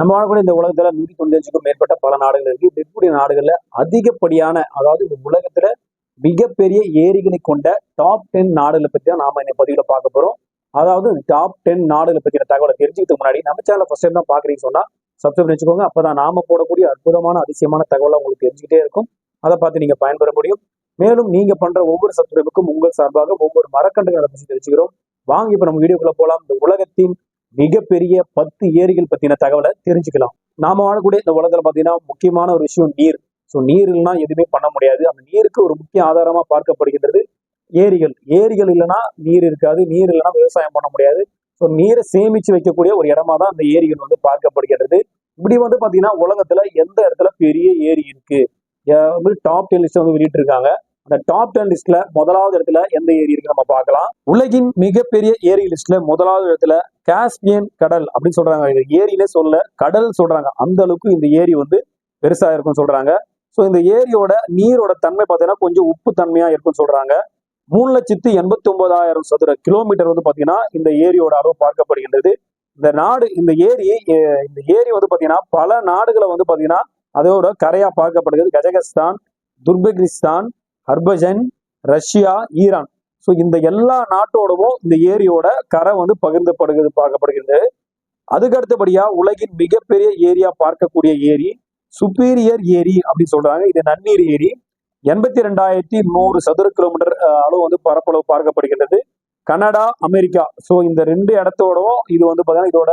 நம்ம வாழக்கூடிய இந்த உலகத்துல நூற்றி தொண்ணூத்தஞ்சுக்கும் மேற்பட்ட பல நாடுகள் இருக்கு. இப்படி இருக்கக்கூடிய நாடுகள்ல அதிகப்படியான அதாவது இந்த உலகத்துல மிகப்பெரிய ஏரிகளை கொண்ட டாப் டென் நாடுகளை பத்தி தான் நாம இந்த பதிவுல பார்க்க போறோம். அதாவது டாப் டென் நாடுகளை பத்தின தகவலை தெரிஞ்சுக்கிறதுக்கு முன்னாடி நம்ம சேனல் ஃபர்ஸ்ட் டைம் தான் பாக்குறீங்கன்னு சொன்னா சப்ஸ்கிரைப் வச்சுக்கோங்க அப்பதான் நாம போடக்கூடிய அற்புதமான அதிசயமான தகவலை உங்களுக்கு தெரிஞ்சுக்கிட்டே இருக்கும். அதை பார்த்து நீங்க பயன்பெற முடியும். மேலும் நீங்க பண்ற ஒவ்வொரு சப்ஸ்கிரைபுக்கும் உங்கள் சார்பாக ஒவ்வொரு மரக்கண்டுகளை பற்றி தெரிஞ்சுக்கிறோம். வாங்க இப்ப நம்ம வீடியோக்குள்ள போலாம். இந்த உலகத்தின் மிகப்பெரிய பத்து ஏரிகள் பத்தின தகவலை தெரிஞ்சுக்கலாம். நாம வாழக்கூடிய இந்த உலகத்துல பாத்தீங்கன்னா முக்கியமான ஒரு விஷயம் நீர். ஸோ நீர் இல்லைன்னா எதுவுமே பண்ண முடியாது. அந்த நீருக்கு ஒரு முக்கிய ஆதாரமா பார்க்கப்படுகின்றது ஏரிகள். ஏரிகள் இல்லைன்னா நீர் இருக்காது. நீர் இல்லைன்னா விவசாயம் பண்ண முடியாது. ஸோ நீரை சேமிச்சு வைக்கக்கூடிய ஒரு இடமா தான் அந்த ஏரிகள் வந்து பார்க்கப்படுகின்றது. இப்படி வந்து பாத்தீங்கன்னா உலகத்துல எந்த இடத்துல பெரிய ஏரி இருக்கு? வந்து டாப் டென் லிஸ்ட் வந்து வெளியிட்டு இருக்காங்க அந்த டாப் டென் லிஸ்ட்ல முதலாவது இடத்துல எந்த ஏரி இருக்கு நம்ம பார்க்கலாம். உலகின் மிகப்பெரிய ஏரி லிஸ்ட்ல முதலாவது இடத்துல காஸ்பியன் கடல் அப்படின்னு சொல்றாங்க. ஏரியிலே சொல்ல கடல் சொல்றாங்க. அந்த அளவுக்கு இந்த ஏரி வந்து பெருசா இருக்கும்னு சொல்றாங்க. ஸோ இந்த ஏரியோட நீரோட தன்மை பார்த்தீங்கன்னா கொஞ்சம் உப்பு தன்மையா இருக்கும்னு சொல்றாங்க. மூணு லட்சத்து எண்பத்தி ஒன்பதாயிரம் சதுர கிலோமீட்டர் வந்து பார்த்தீங்கன்னா இந்த ஏரியோட அளவு பார்க்கப்படுகின்றது. இந்த நாடு இந்த ஏரி இந்த ஏரி வந்து பார்த்தீங்கன்னா பல நாடுகளை வந்து பார்த்தீங்கன்னா அதோட கரையா பார்க்கப்படுகிறது. கஜகஸ்தான் துர்பெகிஸ்தான் ஹர்பஜன் ரஷ்யா ஈரான். ஸோ இந்த எல்லா நாட்டோடவும் இந்த ஏரியோட கரை வந்து பகிர்ந்தப்படுகிறது பார்க்கப்படுகிறது. அதுக்கு அடுத்தபடியா உலகின் மிகப்பெரிய ஏரியா பார்க்கக்கூடிய ஏரி சுப்பீரியர் ஏரி அப்படின்னு சொல்றாங்க. இது நன்னீர் ஏரி. எண்பத்தி ரெண்டாயிரத்தி நூறு சதுர கிலோமீட்டர் அளவு வந்து பரப்பளவு பார்க்கப்படுகின்றது. Canada America. ஸோ இந்த ரெண்டு இடத்தோடவும் இது வந்து பார்த்தீங்கன்னா இதோட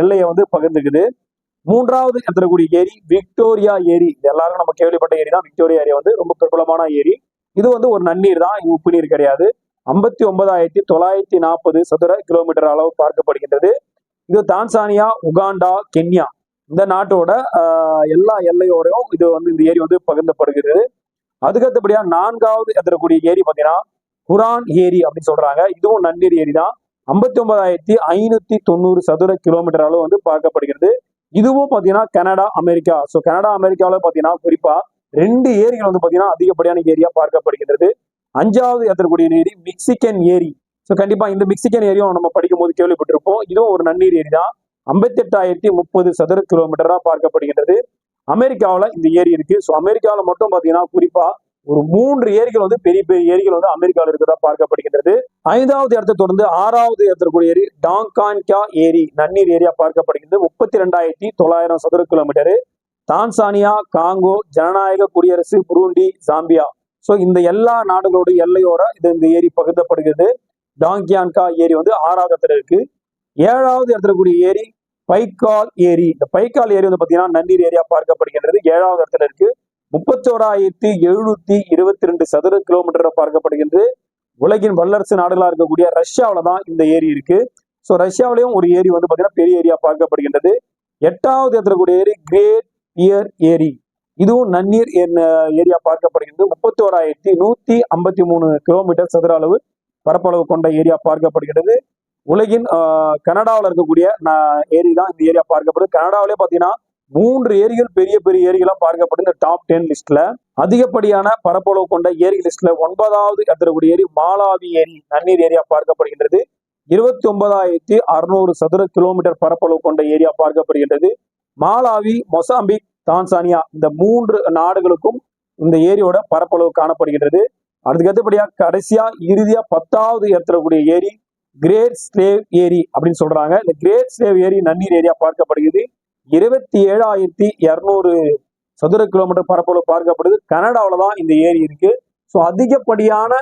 எல்லையை வந்து பகிர்ந்துக்குது. மூன்றாவது இடத்துல கூடிய ஏரி விக்டோரியா ஏரி. இது எல்லாரும் நம்ம கேள்விப்பட்ட ஏரி தான் விக்டோரியா ஏரி வந்து ரொம்ப பிரபலமான ஏரி. இது வந்து ஒரு நன்னீர் தான் உப்பு நீர் கிடையாது. ஐம்பத்தி ஒன்பதாயிரத்தி தொள்ளாயிரத்தி நாற்பது சதுர கிலோமீட்டர் அளவு பார்க்கப்படுகின்றது. இது தான்சானியா உகாண்டா கென்யா. இந்த நாட்டோட ஆஹ், எல்லா எல்லையோரையும் இது வந்து இந்த ஏரி வந்து பகிர்ந்தப்படுகிறது. அதுக்கடுத்தபடியா நான்காவது இடத்துல ஏரி பார்த்தீங்கன்னா குரான் ஏரி அப்படின்னு சொல்றாங்க. இதுவும் நன்னீர் ஏரி தான். ஐம்பத்தி ஒன்பதாயிரத்தி ஐநூத்தி தொண்ணூறு சதுர கிலோமீட்டர் அளவு வந்து பார்க்கப்படுகிறது. இதுவும் பாத்தீங்கன்னா கனடா அமெரிக்கா. ஸோ கனடா அமெரிக்காவில் பாத்தீங்கன்னா குறிப்பா ரெண்டு ஏரிகள் வந்து பாத்தீங்கன்னா அதிகப்படியான ஏரியா பார்க்கப்படுகின்றது. அஞ்சாவது ஏற்றக்கூடிய ஏரி மிக்சிகன் ஏரி. ஸோ கண்டிப்பா இந்த மிக்சிகன் ஏரியும் நம்ம படிக்கும் போது கேள்விப்பட்டிருப்போம். இதுவும் ஒரு நன்னீர் ஏரி தான். ஐம்பத்தெட்டாயிரத்தி முப்பது சதுர கிலோமீட்டரா பார்க்கப்படுகின்றது. அமெரிக்காவில் இந்த ஏரி இருக்கு. ஸோ அமெரிக்காவில் மட்டும் பார்த்தீங்கன்னா குறிப்பா ஒரு மூன்று ஏரிகள் வந்து பெரிய பெரிய ஏரிகள் வந்து அமெரிக்காவில் இருக்கிறதா பார்க்கப்படுகின்றது. ஐந்தாவது இடத்தை தொடர்ந்து ஆறாவது இடத்திற்குரிய ஏரி டாங்கான்கா ஏரி நன்னீர் ஏரியா பார்க்கப்படுகிறது முப்பத்தி ரெண்டாயிரத்தி தொள்ளாயிரம் சதுர கிலோமீட்டர். தான்சானியா காங்கோ ஜனநாயக குடியரசு புரூண்டி ஜாம்பியா. ஸோ இந்த எல்லா நாடுகளோட எல்லையோர இது இந்த ஏரி பகிர்ந்தப்படுகிறது டாங்கியான்கா ஏரி வந்து ஆறாவது இடத்துல இருக்கு. ஏழாவது இடத்துல கூடிய ஏரி பைக்கால் ஏரி. இந்த பைக்கால் ஏரி வந்து பார்த்தீங்கன்னா நன்னீர் ஏரியா பார்க்கப்படுகின்றது. ஏழாவது இடத்துல இருக்கு. முப்பத்தோராயிரத்தி எழுநூத்தி இருபத்தி ரெண்டு சதுர கிலோமீட்டர் பார்க்கப்படுகின்றது. உலகின் வல்லரசு நாடுகளா இருக்கக்கூடிய ரஷ்யாவில தான் இந்த ஏரி இருக்கு. ஸோ ரஷ்யாவிலையும் ஒரு ஏரி வந்து பார்த்தீங்கன்னா பெரிய ஏரியா பார்க்கப்படுகின்றது. எட்டாவது இடத்துல கூடிய ஏரி கிரேட் பியர் ஏரி. இதுவும் நன்னீர் ஏரியா பார்க்கப்படுகின்றது. முப்பத்தி ஓராயிரத்தி நூத்தி ஐம்பத்தி மூணு கிலோமீட்டர் சதுர அளவு பரப்பளவு கொண்ட ஏரியா பார்க்கப்படுகிறது. உலகின் கனடாவில் இருக்கக்கூடிய ஏரி தான் இந்த ஏரியா பார்க்கப்படுது. கனடாவிலே பார்த்தீங்கன்னா மூன்று ஏரிகள் பெரிய பெரிய ஏரிகளாக பார்க்கப்படுது. இந்த டாப் டென் லிஸ்ட்ல அதிகப்படியான பரப்பளவு கொண்ட ஏரி லிஸ்ட்ல ஒன்பதாவது இடத்துல ஏரி மாலாவி ஏரி நன்னீர் ஏரியா பார்க்கப்படுகின்றது. இருபத்தி ஒன்பதாயிரத்தி அறுநூறு சதுர கிலோமீட்டர் பரப்பளவு கொண்ட ஏரியா பார்க்கப்படுகின்றது. மாலாவி மொசாம்பிக் தான்சானியா இந்த மூன்று நாடுகளுக்கும் இந்த ஏரியோட பரப்பளவு காணப்படுகின்றது. அதுக்கு அடுத்தபடியா கடைசியா இறுதியா பத்தாவது ஏற்றக்கூடிய ஏரி கிரேட் ஸ்லேவ் ஏரி அப்படின்னு சொல்றாங்க. இந்த கிரேட் ஸ்லேவ் ஏரி நன்னீர் ஏரியா பார்க்கப்படுகிறது. இருபத்தி ஏழாயிரத்தி இருநூறு சதுர கிலோமீட்டர் பரப்பளவு பார்க்கப்படுது. கனடாவில் தான் இந்த ஏரி இருக்கு. ஸோ அதிகப்படியான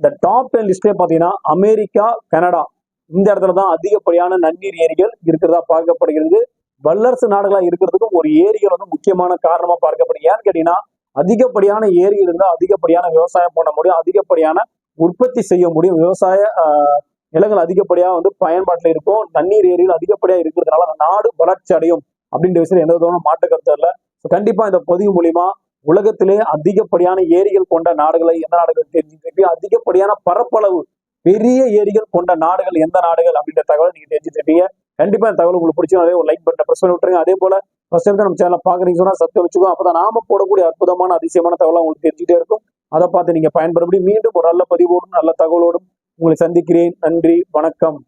இந்த டாப் டென் லிஸ்டே பார்த்தீங்கன்னா அமெரிக்கா கனடா இந்த இடத்துல தான் அதிகப்படியான நன்னீர் ஏரிகள் இருக்கிறதா பார்க்கப்படுகிறது. வல்லரசு நாடுகளா இருக்கிறதுக்கும் ஒரு ஏரிகள் வந்து முக்கியமான காரணமா பார்க்கப்படுது. ஏன்னு கேட்டீங்கன்னா அதிகப்படியான ஏரிகள் இருந்தால் அதிகப்படியான விவசாயம் பண்ண முடியும் அதிகப்படியான உற்பத்தி செய்ய முடியும். விவசாய நிலங்கள் அதிகப்படியாக வந்து பயன்பாட்டில் இருக்கும். தண்ணீர் ஏரிகள் அதிகப்படியாக இருக்கிறதுனால அந்த நாடு வளர்ச்சி அடையும் அப்படின்ற விஷயம் எந்த விதமான மாற்று கருத்து இல்லை. ஸோ கண்டிப்பா இந்த பதிவு மூலியமா உலகத்திலே அதிகப்படியான ஏரிகள் கொண்ட நாடுகளை எந்த நாடுகள் தெரிஞ்சுட்டு அதிகப்படியான பரப்பளவு பெரிய ஏரிகள் கொண்ட நாடுகள் எந்த நாடுகள் அப்படின்ற தகவலை நீங்க தெரிஞ்சுட்டு கண்டிப்பா இந்த தகவல் உங்களுக்கு பிடிச்சா ஒரு லைக் பட்டனை ப்ரெஸ் பண்ணி விட்டுருங்க. அதே போல ஃபர்ஸ்ட் டைம் நம்ம சேனல் பாக்குறீங்க சொன்னா சத்து வச்சுக்கோ அப்பதான் நாம போடக்கூடிய அற்புதமான அதிசயமான தகவலை உங்களுக்கு தெரிஞ்சுட்டே இருக்கும். அதை பார்த்து நீங்க பயன்பெறபடி மீண்டும் ஒரு நல்ல பதிவோடும் நல்ல தகவலோடும் உங்களை சந்திக்கிறேன். நன்றி வணக்கம்.